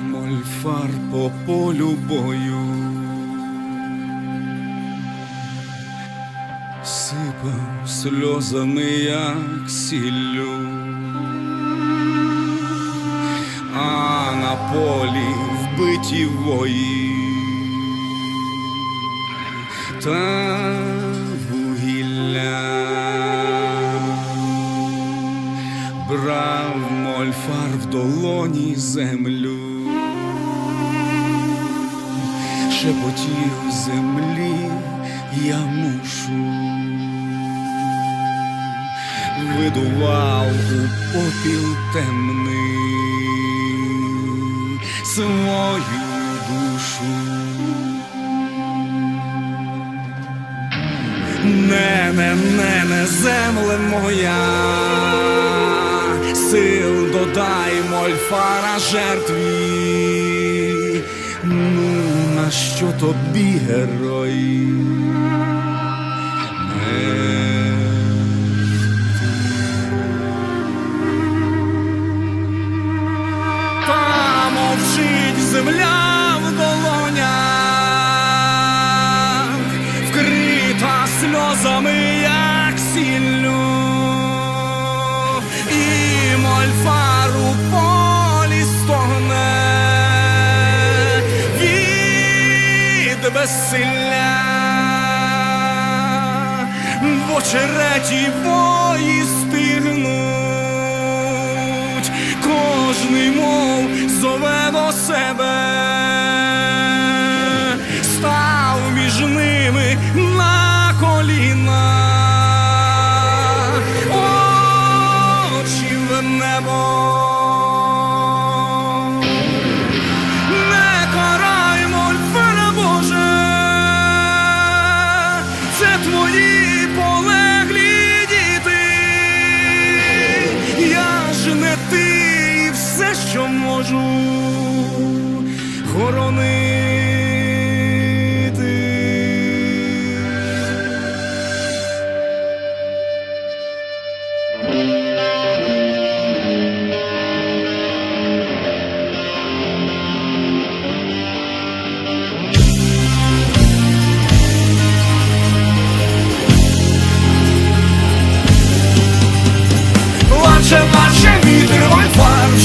мольфар по полю бою. Сипав сльозами, як сіллю, а на полі вбиті вої. Та вугілля брав мольфар в долоні землю, шепотів землі я мушу, видував у попіл темний свою душу. Не, не, не, не, земле моя, сил додаймо мольфара жертві. Ну, на що тобі герої? Та мовчить земля безсилля, в очереті бої стигнуть, кожний мов зове до себе, став між ними на коліна, очі в небо. Твої полеглі діти. Я ж не ти і все, що можу хоронити. Плаче вітер, вольфар, в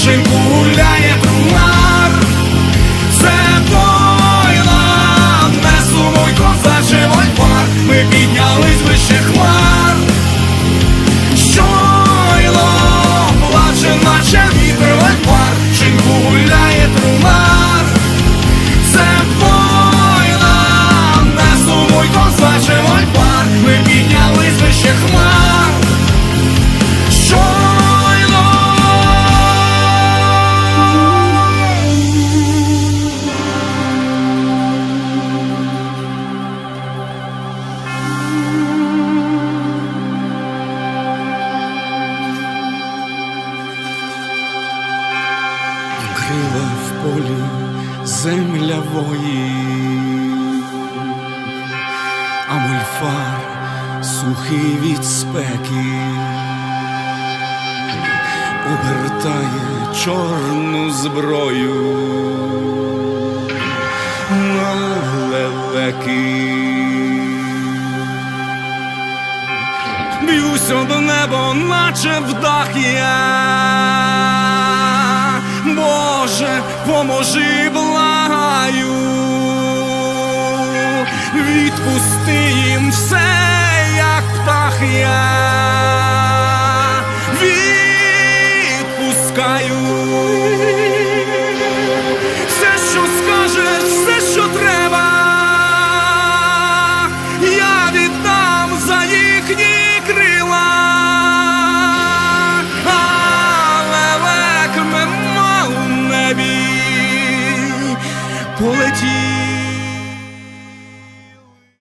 Вкрила в полі земля вої, а мульфар сухий від спеки обертає чорну зброю на лелеки. Б'юсь об небо, наче в дах я. Поможи, благаю. Відпусти їм